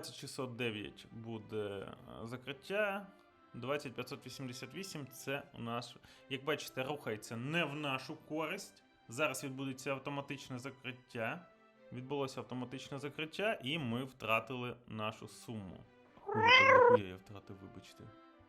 20609 буде е, закриття. 20588 це у нас, як бачите, рухається не в нашу користь. Зараз відбудеться автоматичне закриття. Відбулося автоматичне закриття, і ми втратили нашу суму. Ой, я втратив, вибачте.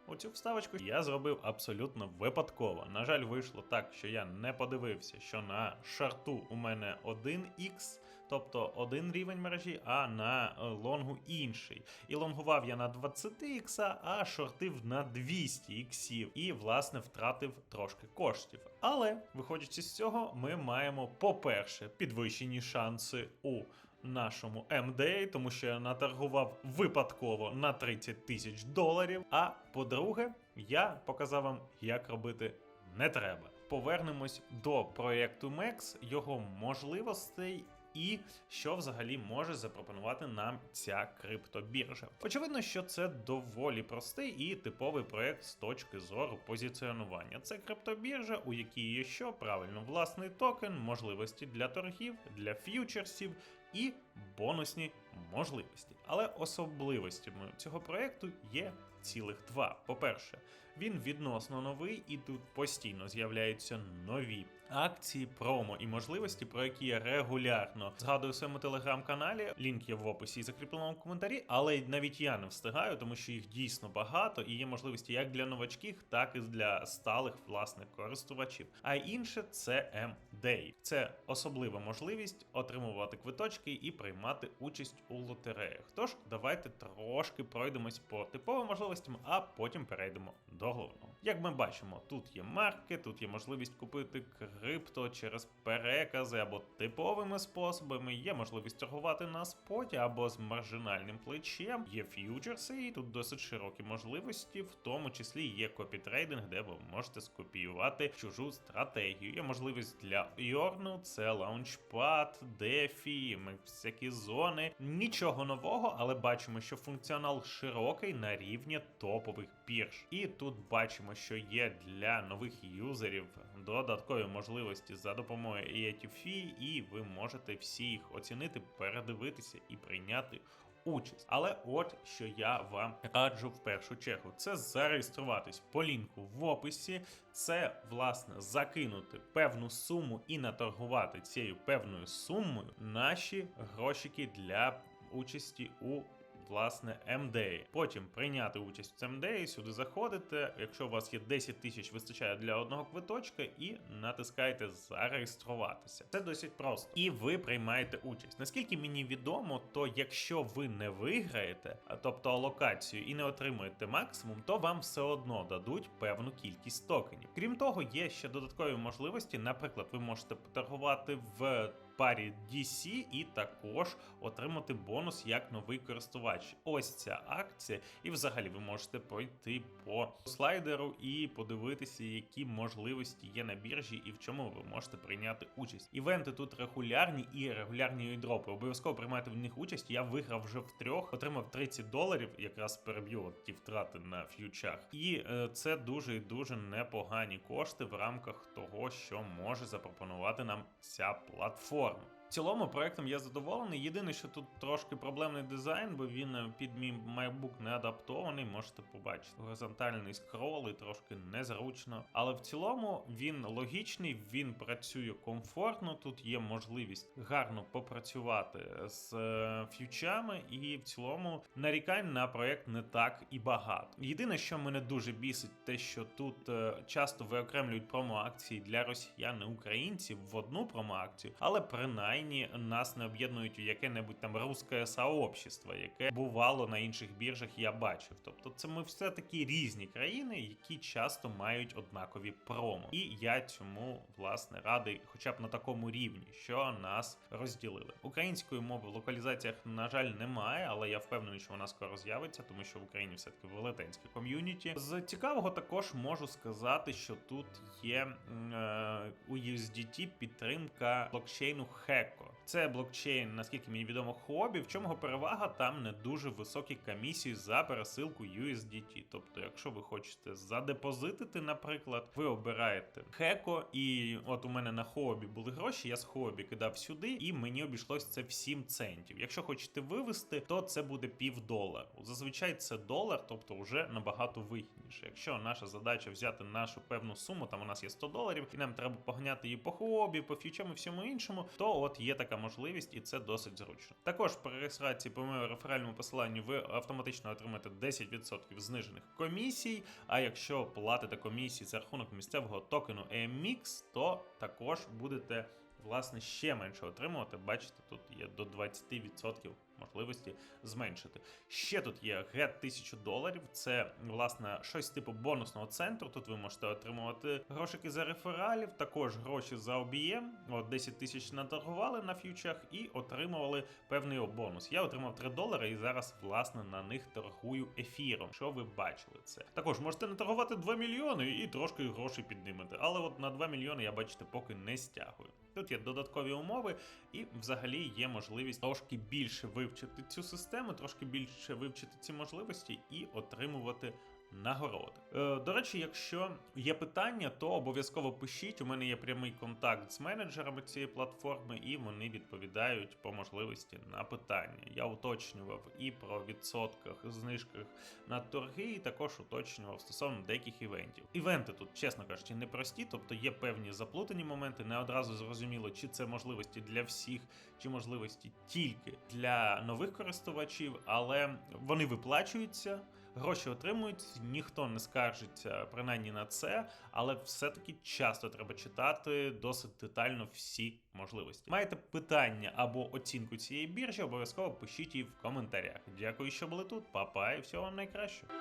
Оцю вставочку я зробив абсолютно випадково. На жаль, вийшло так, що я не подивився, що на шарту у мене 1х, тобто один рівень мережі, а на е, лонгу інший. І лонгував я на 20х, а шортив на 200 іксів. І, власне, втратив трошки коштів. Але, виходячи з цього, ми маємо, по-перше, підвищені шанси у нашому MDA, тому що я наторгував випадково на 30 тисяч доларів. А по-друге, я показав вам, як робити не треба. Повернемось до проєкту MEX, його можливостей. І що взагалі може запропонувати нам ця криптобіржа? Очевидно, що це доволі простий і типовий проект з точки зору позиціонування. Це криптобіржа, у якій є що правильно власний токен, можливості для торгів, для ф'ючерсів і бонусні можливості. Але особливостями цього проекту є цілих два. По-перше, він відносно новий, і тут постійно з'являються нові акції, промо і можливості, про які я регулярно згадую в своєму телеграм-каналі. Лінк є в описі і закріпленому коментарі, але навіть я не встигаю, тому що їх дійсно багато і є можливості як для новачків, так і для сталих власних користувачів. А інше це M-Day. Це особлива можливість отримувати квиточки і приймати участь у лотереях. Тож давайте трошки пройдемось по типовим можливостям, а потім перейдемо до головного. Як ми бачимо, тут є марки, тут є можливість купити крипто через перекази або типовими способами. Є можливість торгувати на споті або з маржинальним плечем. Є ф'ючерси, і тут досить широкі можливості, в тому числі є копітрейдинг, де ви можете скопіювати чужу стратегію. Є можливість для Йорну, це лаунчпад, дефі, всякі зони. Нічого нового, але бачимо, що функціонал широкий на рівні топових бірж. І тут бачимо, що є для нових юзерів додаткові можливості за допомогою EATFI, і ви можете всі їх оцінити, передивитися і прийняти. Участь, але от що я вам раджу в першу чергу, це зареєструватись по лінку в описі, це власне закинути певну суму і наторгувати цією певною сумою наші грошики для участі у власне MDA. Потім прийняти участь в MDA, сюди заходите. Якщо у вас є 10 тисяч, вистачає для одного квиточка, і натискаєте зареєструватися. Це досить просто. І ви приймаєте участь. Наскільки мені відомо, то якщо ви не виграєте, тобто алокацію і не отримуєте максимум, то вам все одно дадуть певну кількість токенів. Крім того, є ще додаткові можливості. Наприклад, ви можете поторгувати в парі DC і також отримати бонус як новий користувач. Ось ця акція, і взагалі ви можете пройти по слайдеру і подивитися, які можливості є на біржі і в чому ви можете прийняти участь. Івенти тут регулярні і регулярні дропи. Обов'язково приймайте в них участь. Я виграв вже в трьох, отримав 30 доларів, якраз переб'ю ті втрати на ф'ючах. І е, це дуже і дуже непогані кошти в рамках того, що може запропонувати нам ця платформа. В цілому проектом я задоволений. Єдине, що тут трошки проблемний дизайн, бо він е, під мій MacBook не адаптований. Можете побачити горизонтальний скрол і трошки незручно. Але в цілому він логічний, він працює комфортно. Тут є можливість гарно попрацювати з е, ф'ючами, і в цілому нарікань на проект не так і багато. Єдине, що мене дуже бісить, те, що тут е, часто виокремлюють промо-акції для росіян і українців в одну промо-акцію, але принаймні нас не об'єднують у яке-небудь там русське сообщество, яке бувало на інших біржах, я бачив. Тобто, це ми все таки різні країни, які часто мають однакові промо. І я цьому власне радий, хоча б на такому рівні, що нас розділили. Української мови в локалізаціях, на жаль, немає, але я впевнений, що вона скоро з'явиться, тому що в Україні все таки велетенське ком'юніті. З цікавого також можу сказати, що тут є е, у USDT підтримка блокчейну ecco. Це блокчейн, наскільки мені відомо, хобі. В чому його перевага? Там не дуже високі комісії за пересилку USDT. Тобто, якщо ви хочете задепозитити, наприклад, ви обираєте хеко, і от у мене на хобі були гроші, я з хобі кидав сюди, і мені обійшлось це в 7 центів. Якщо хочете вивести, то це буде пів долару. Зазвичай це долар, тобто вже набагато вигідніше. Якщо наша задача взяти нашу певну суму, там у нас є 100 доларів, і нам треба погняти її по хобі, по фьючам і всьому іншому, то от є така можливість, і це досить зручно. Також при реєстрації по моєму реферальному посиланню ви автоматично отримаєте 10% знижених комісій. А якщо платите комісії за рахунок місцевого токену EMX, то також будете власне ще менше отримувати. Бачите, тут є до 20% можливості зменшити. Ще тут є get 1000 доларів. Це власне щось типу бонусного центру. Тут ви можете отримувати грошики за рефералів, також гроші за OBM. От 10 тисяч наторгували на фьючах і отримували певний бонус. Я отримав 3 долари і зараз власне на них торгую ефіром. Що ви бачили це? Також можете наторгувати 2 мільйони і трошки грошей піднимете. Але от на 2 мільйони я бачите поки не стягую. Тут є додаткові умови, і взагалі є можливість трошки більше вивчити цю систему, трошки більше вивчити ці можливості і отримувати нагороди. Е, до речі, якщо є питання, то обов'язково пишіть. У мене є прямий контакт з менеджерами цієї платформи, і вони відповідають по можливості на питання. Я уточнював і про відсотках, знижках на торги, і також уточнював стосовно деяких івентів. Івенти тут, чесно кажучи, непрості, тобто є певні заплутані моменти. Не одразу зрозуміло, чи це можливості для всіх, чи можливості тільки для нових користувачів, але вони виплачуються. Гроші отримують, ніхто не скаржиться принаймні на це, але все-таки часто треба читати досить детально всі можливості. Маєте питання або оцінку цієї біржі, обов'язково пишіть її в коментарях. Дякую, що були тут. Па-па і всього вам найкращого.